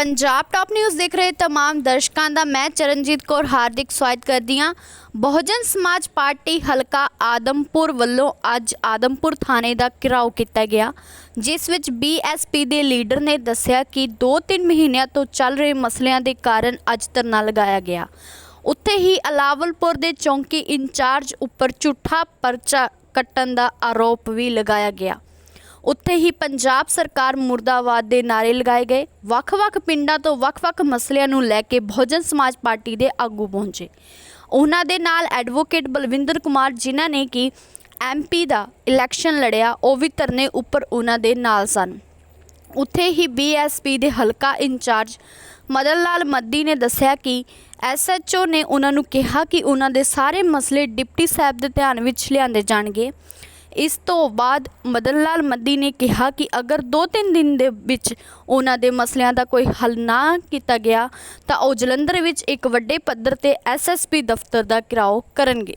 Punjab top news ਦੇਖ ਰਹੇ तमाम ਦਰਸ਼ਕਾਂ ਦਾ ਮੈਂ ਚਰਨਜੀਤ ਕੌਰ ਹਾਰਦਿਕ ਸਵਾਗਤ ਕਰਦੀ ਹਾਂ ਬਹੁਜਨ ਸਮਾਜ ਪਾਰਟੀ ਹਲਕਾ ਆਦਮਪੁਰ ਵੱਲੋਂ ਅੱਜ ਆਦਮਪੁਰ ਥਾਣੇ ਦਾ ਘਿਰਾਓ ਕੀਤਾ ਗਿਆ ਜਿਸ ਵਿੱਚ ਬੀਐਸਪੀ ਦੇ ਲੀਡਰ ਨੇ ਦੱਸਿਆ ਕਿ 2-3 ਮਹੀਨਿਆਂ ਤੋਂ ਚੱਲ ਰਹੇ ਮਸਲਿਆਂ ਦੇ ਕਾਰਨ ਅੱਜ ਧਰਨਾ ਲਗਾਇਆ ਗਿਆ ਉੱਥੇ ਹੀ ਅਲਾਵਲਪੁਰ ਦੇ ਚੌਂਕੀ ਇੰਚਾਰਜ ਉੱਪਰ ਝੂਠਾ ਪਰਚਾ ਕੱਟਣ ਦਾ ਆਰੋਪ ਵੀ ਲਗਾਇਆ ਗਿਆ ਉੱਥੇ ਹੀ ਪੰਜਾਬ ਸਰਕਾਰ ਮੁਰਦਾਬਾਦ ਦੇ ਨਾਰੇ ਲਗਾਏ ਗਏ। ਵੱਖ-ਵੱਖ ਪਿੰਡਾਂ ਤੋਂ ਵੱਖ-ਵੱਖ ਮਸਲਿਆਂ ਨੂੰ ਲੈ ਕੇ ਬਹੁਜਨ ਸਮਾਜ ਪਾਰਟੀ ਦੇ ਆਗੂ ਪਹੁੰਚੇ। ਉਹਨਾਂ ਦੇ ਨਾਲ ਐਡਵੋਕੇਟ ਬਲਵਿੰਦਰ ਕੁਮਾਰ ਜਿਨ੍ਹਾਂ ਨੇ ਕਿ ਐਮਪੀ ਦਾ ਇਲੈਕਸ਼ਨ ਲੜਿਆ, ਉਹ ਵੀ ਧਰਨੇ ਉੱਪਰ ਉਹਨਾਂ ਦੇ ਨਾਲ ਸਨ। ਉੱਥੇ ਹੀ ਬੀਐਸਪੀ ਦੇ ਹਲਕਾ ਇੰਚਾਰਜ ਮਦਨ ਲਾਲ ਮੱਦੀ ਨੇ ਦੱਸਿਆ ਕਿ ਐਸਐਚਓ ਨੇ ਉਹਨਾਂ ਨੂੰ ਕਿਹਾ ਕਿ ਉਹਨਾਂ ਦੇ ਸਾਰੇ ਮਸਲੇ ਡਿਪਟੀ ਸਾਹਿਬ ਦੇ ਧਿਆਨ ਵਿੱਚ ਲਿਆਂਦੇ ਜਾਣਗੇ। ਇਸ ਤੋਂ ਬਾਅਦ ਮਦਨ ਲਾਲ ਮੱਦੀ ਨੇ ਕਿਹਾ ਕਿ ਅਗਰ 2-3 ਦਿਨ ਦੇ ਵਿੱਚ ਉਹਨਾਂ ਦੇ ਮਸਲਿਆਂ ਦਾ ਕੋਈ ਹੱਲ ਨਾ ਕੀਤਾ ਗਿਆ, ਤਾਂ ਉਹ ਜਲੰਧਰ ਵਿੱਚ ਇੱਕ ਵੱਡੇ ਪੱਧਰ ਤੇ ਐਸਐਸਪੀ ਦਫ਼ਤਰ ਦਾ ਘਿਰਾਓ ਕਰਨਗੇ।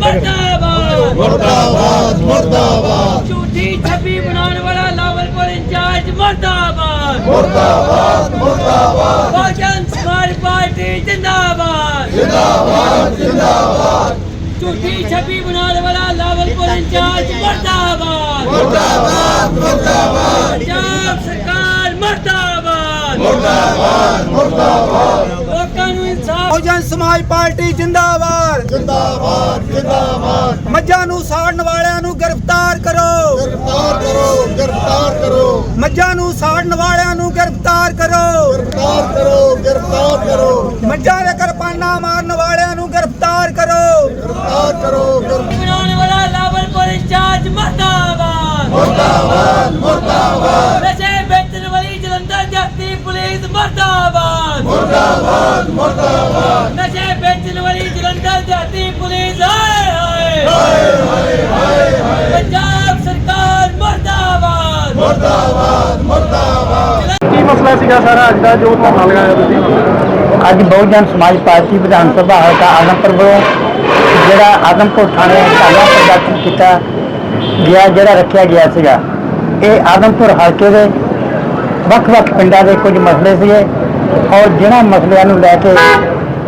ਮਰਦਾਬਾਦ। ਮਰਦਾਬਾਦ ਮਰਦਾਬਾਦ। ਝੂਠੀ ਛੱਬੀ ਬਣਾਉਣ ਵਾਲਾ ਲਾਵਲਪੁਰ ਇੰਚਾਰਜ ਮਰਦਾਬਾਦ। ਮਰਦਾਬਾਦ ਮਰਦਾਬਾਦ। ਬਹੁਜਨ ਸਮਾਜ ਪਾਰਟੀ ਜਿੰਦਾਬਾਦ। ਜਿੰਦਾਬਾਦ ਜਿੰਦਾਬਾਦ। ਝੂਠੀ ਛੱਬੀ ਬਣਾਉਣ ਵਾਲਾ ਲਾਵਲਪੁਰ ਇੰਚਾਰਜ ਮਰਦਾਬਾਦ। ਮਰਦਾਬਾਦ ਮਰਦਾਬਾਦ। ਪੰਜਾਬ ਬਹੁਜਨ ਸਮਾਜ ਪਾਰਟੀ ਜਿੰਦਾਬਾਦ। ਜਿੰਦਾਬਾਦ ਜਿੰਦਾਬਾਦ। ਮੱਝਾਂ ਨੂੰ ਸਾੜਨ ਵਾਲਿਆਂ ਨੂੰ ਗ੍ਰਿਫਤਾਰ ਕਰੋ। ਗ੍ਰਿਫਤਾਰ ਕਰੋ ਗ੍ਰਿਫਤਾਰ ਕਰੋ। ਮੱਝਾਂ ਨੂੰ ਸਾੜਨ ਵਾਲਿਆਂ ਨੂੰ ਗ੍ਰਿਫਤਾਰ ਕਰੋ। ਗ੍ਰਿਫਤਾਰ ਕਰੋ ਗ੍ਰਿਫਤਾਰ ਕਰੋ। ਮੱਝਾਂ ਦੇ ਕਰਪਾਨਾ ਮਾਰਨ ਵਾਲਿਆਂ ਨੂੰ ਅੱਜ ਦਾ ਜੋ ਬਹੁਜਨ ਸਮਾਜ ਪਾਰਟੀ ਵਿਧਾਨ ਸਭਾ ਹਲਕਾ ਆਲਮਪੁਰ ਵੱਲੋਂ ਜਿਹੜਾ ਆਦਮਪੁਰ ਥਾਣੇ ਧਰਨਾ ਪ੍ਰਦਰਸ਼ਨ ਕੀਤਾ ਗਿਆ ਜਿਹੜਾ ਰੱਖਿਆ ਗਿਆ ਸੀਗਾ। ਇਹ ਆਦਮਪੁਰ ਹਲਕੇ ਦੇ ਵੱਖ-ਵੱਖ ਪਿੰਡਾਂ ਦੇ ਕੁਝ ਮਸਲੇ ਸੀਗੇ। ਔਰ ਜਿਹਨਾਂ ਮਸਲਿਆਂ ਨੂੰ ਲੈ ਕੇ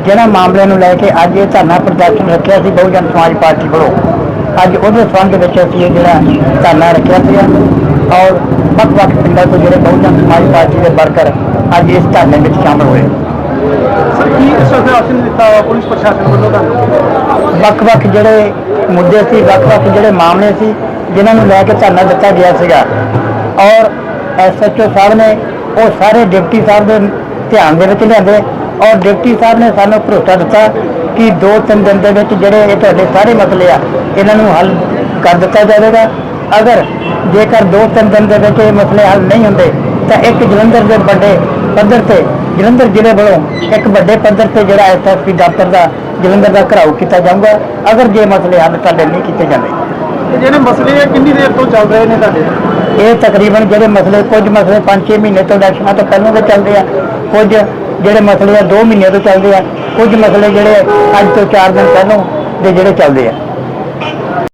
ਜਿਹਨਾਂ ਮਾਮਲਿਆਂ ਨੂੰ ਲੈ ਕੇ ਅੱਜ ਇਹ ਧਰਨਾ ਪ੍ਰਦਰਸ਼ਨ ਰੱਖਿਆ ਸੀ ਬਹੁਜਨ ਸਮਾਜ ਪਾਰਟੀ ਵੱਲੋਂ। ਅੱਜ ਉਹਦੇ ਸੰਬੰਧ ਵਿੱਚ ਅਸੀਂ ਇਹ ਜਿਹੜਾ ਧਰਨਾ ਰੱਖਿਆ ਸੀਗਾ। ਔਰ ਵੱਖ-ਵੱਖ ਪਿੰਡਾਂ ਤੋਂ ਜਿਹੜੇ ਬਹੁਜਨ ਸਮਾਜ ਪਾਰਟੀ ਦੇ ਵਰਕਰ ਅੱਜ ਇਸ ਧਰਨੇ ਵਿੱਚ ਸ਼ਾਮਲ ਹੋਏ। ਸਰ ਕੀ ਦਿੱਤਾ ਪੁਲਿਸ ਪ੍ਰਸ਼ਾਸਨ ਵੱਲੋਂ ਤੁਹਾਨੂੰ? ਵੱਖ-ਵੱਖ ਜਿਹੜੇ ਮੁੱਦੇ ਸੀ ਵੱਖ-ਵੱਖ ਜਿਹੜੇ ਮਾਮਲੇ ਸੀ ਜਿਨ੍ਹਾਂ ਨੂੰ ਲੈ ਕੇ ਧਰਨਾ ਦਿੱਤਾ ਗਿਆ ਸੀਗਾ। ਔਰ ਐਸਐਚਓ ਸਾਹਿਬ ਨੇ ਉਹ ਸਾਰੇ ਡਿਪਟੀ ਸਾਹਿਬ ਦੇ ਧਿਆਨ ਦੇ ਵਿੱਚ ਲਿਆਂਦੇ ਔਰ ਡਿਪਟੀ ਸਾਹਿਬ ਨੇ ਸਾਨੂੰ ਭਰੋਸਾ ਦਿੱਤਾ ਕਿ ਦੋ ਤਿੰਨ ਦਿਨ ਦੇ ਵਿੱਚ ਜਿਹੜੇ ਇਹ ਤੁਹਾਡੇ ਸਾਰੇ ਮਸਲੇ ਆ ਇਹਨਾਂ ਨੂੰ ਹੱਲ ਕਰ ਦਿੱਤਾ ਜਾਵੇਗਾ। ਅਗਰ ਜੇਕਰ ਦੋ ਤਿੰਨ ਦਿਨ ਦੇ ਵਿੱਚ ਇਹ ਮਸਲੇ ਹੱਲ ਨਹੀਂ ਹੁੰਦੇ ਤਾਂ ਇੱਕ ਜਲੰਧਰ ਦੇ ਵੱਡੇ ਪੱਧਰ ਤੇ ਜਲੰਧਰ ਜ਼ਿਲ੍ਹੇ ਵੱਲੋਂ ਇੱਕ ਵੱਡੇ ਪੱਧਰ ਤੇ ਜਿਹੜਾ ਐਸਐਸਪੀ ਦਫ਼ਤਰ ਦਾ ਜਲੰਧਰ ਦਾ ਘਰਾਓ ਕੀਤਾ ਜਾਊਗਾ। ਅਗਰ ਜੇ ਮਸਲੇ ਹੱਲ ਤੁਹਾਡੇ ਨਹੀਂ ਕੀਤੇ ਜਾਂਦੇ। ਜਿਹੜੇ ਮਸਲੇ ਆ ਕਿੰਨੀ ਦੇਰ ਤੋਂ ਚੱਲ ਰਹੇ ਨੇ ਤੁਹਾਡੇ? ਇਹ ਤਕਰੀਬਨ ਜਿਹੜੇ ਮਸਲੇ ਕੁਝ ਮਸਲੇ 5-6 ਮਹੀਨੇ ਤੋਂ ਇਲੈਕਸ਼ਨਾਂ ਤੋਂ ਪਹਿਲਾਂ ਦੇ ਚੱਲਦੇ ਆ। ਕੁਝ ਜਿਹੜੇ ਮਸਲੇ ਆ 2 ਮਹੀਨੇ ਤੋਂ ਚੱਲਦੇ ਆ, ਕੁਝ ਮਸਲੇ ਜਿਹੜੇ ਅੱਜ ਤੋਂ 4 ਦਿਨ ਪਹਿਲਾਂ ਦੇ ਜਿਹੜੇ ਚੱਲਦੇ ਆ।